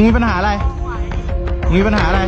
มึงมีปัญหาอะไร มึงมีปัญหาอะไร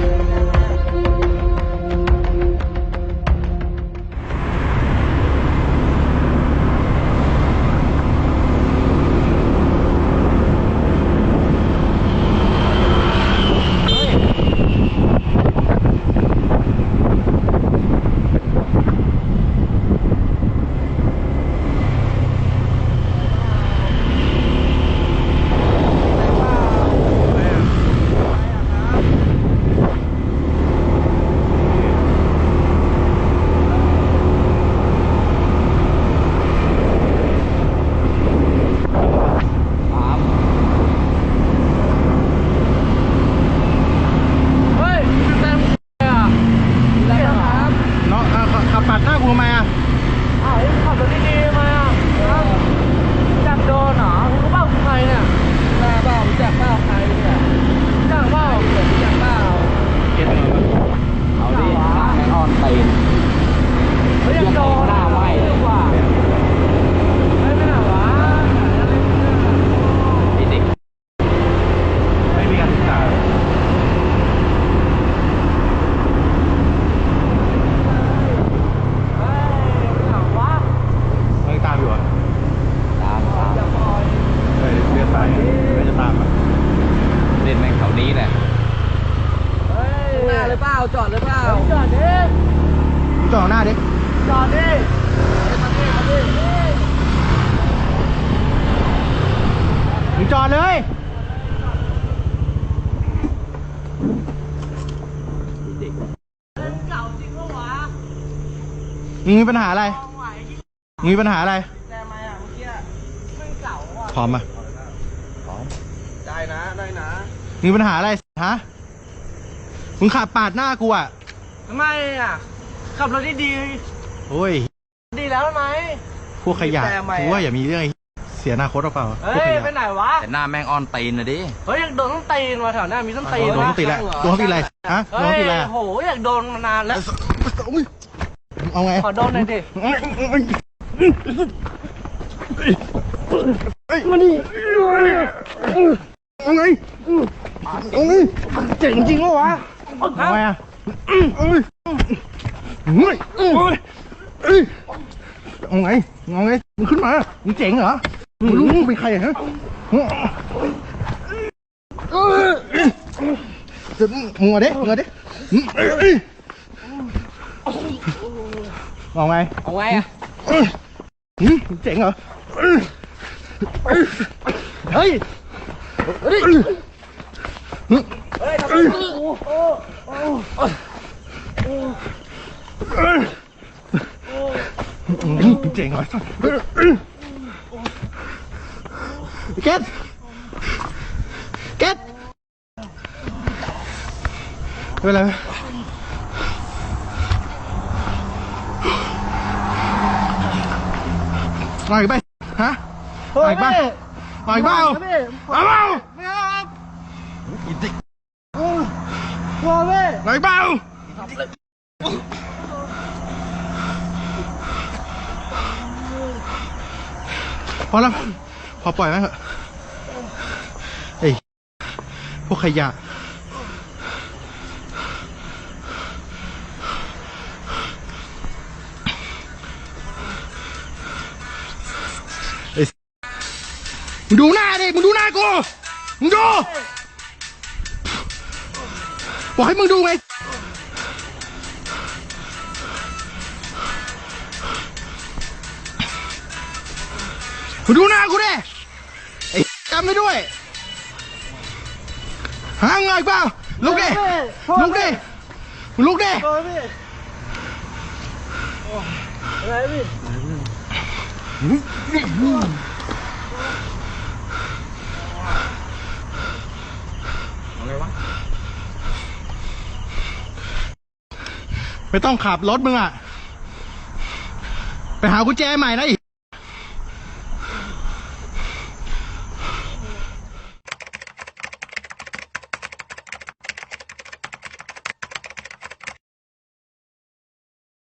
เฮ้ยเต็มอะได้ครับ น้องอะขับขับปาดหน้ากูทำไมอะ อ้าวขับรถดีๆมาอะครับจับโดนเหรอคุณรู้เปล่าคือใครเนี่ยแม่เปล่ารู้จักเปล่าใครเนี่ยรู้จักเปล่ารู้จักเปล่า เก็ตมา เอาดิหน้าแม่งออนตีน เฮ้ยยังโดน หน้าไหม้ เลยว่ะไม่ไม่หนาวะ ไอ้เด็ก ไม่มีการศึกษา เฮ้ยไม่หนาวะ เฮ้ยตามอยู่อะ ตามตาม อย่าปล่อย เฮ้ยเลือดตายไม่จะตามอะ เล่นแม่งแถวนี้แหละ เฮ้ยหน้าเลยเปล่าจอดเลยเปล่าจอดดิ มึง จอดหน้าดิจอดดิมึงจอดเลยมึงมีปัญหาอะไรมึงมีปัญหาอะไรแต่ไหมอะเมื่อกี้มันเก่าอะพร้อมได้นะได้นะมีปัญหาอะไรฮะมึงขับปาดหน้ากูอะทำไมอะ ขับรถดีโอ้ยๆดีแล้วไหมพวกขยะแต่ทำไมอะกูว่าอย่ามีเรื่องไอ้เสียอนาคตหรือเปล่าเฮ้พวกขยยะไปไหนวะ แต่หน้าแม่งออนตีนนะดิ เฮ้ยอยากโดนต้นตีนมาแถวหน้ามีต้นตีนโดนต้องตีแหละโดนต้องตีอะไรฮะโดนเฮ้ต้องยตีอะไรอะโหอยากโดนมานานแล้ว เอาไง ขอโดนหน่อยดิ มานี่เอาไงเอาไงเจ๋งจริงปะวะ เอาไงอะ เอ้ยเฮ้ยเอ้ยเอ้ยเอาไงเอาไงมึงขึ้นมา มึงเจ๋งเหรอ มึงรู้มึงเป็นใครอะฮะเอ้ยเดี๋ยวมึงเอาดิมึงเอาดิเอ้ยเอาไงเอาไงอะเอ้ยหืมเจ๋งเหรอเอ้ยเอ้ยเฮ้ย เฮ้ยเฮ้ยทำไมกู อืมเจ๋งเหรอเก็ตเก็ตไม่เป็นไรมาอีกไปฮะมาอีกไปมาอีกเปล่าเอาเปล่า ไม่เอาครับกลัว พอแล้วพอปล่อยไหมเถอะเอ้พวกขยะไอ้มึงดูหน้าดิมึงดูหน้ากูมึงดูบอกให้มึงดูไง ดูหน้ากูดิไอ้จำไม่ด้วยหาเงยเปล่าลุกดิลุกดิลุกดิกลัวพี่อะไรพี่ไม่ต้องขับรถมึงอะ ไปหากุญแจใหม่นะอีก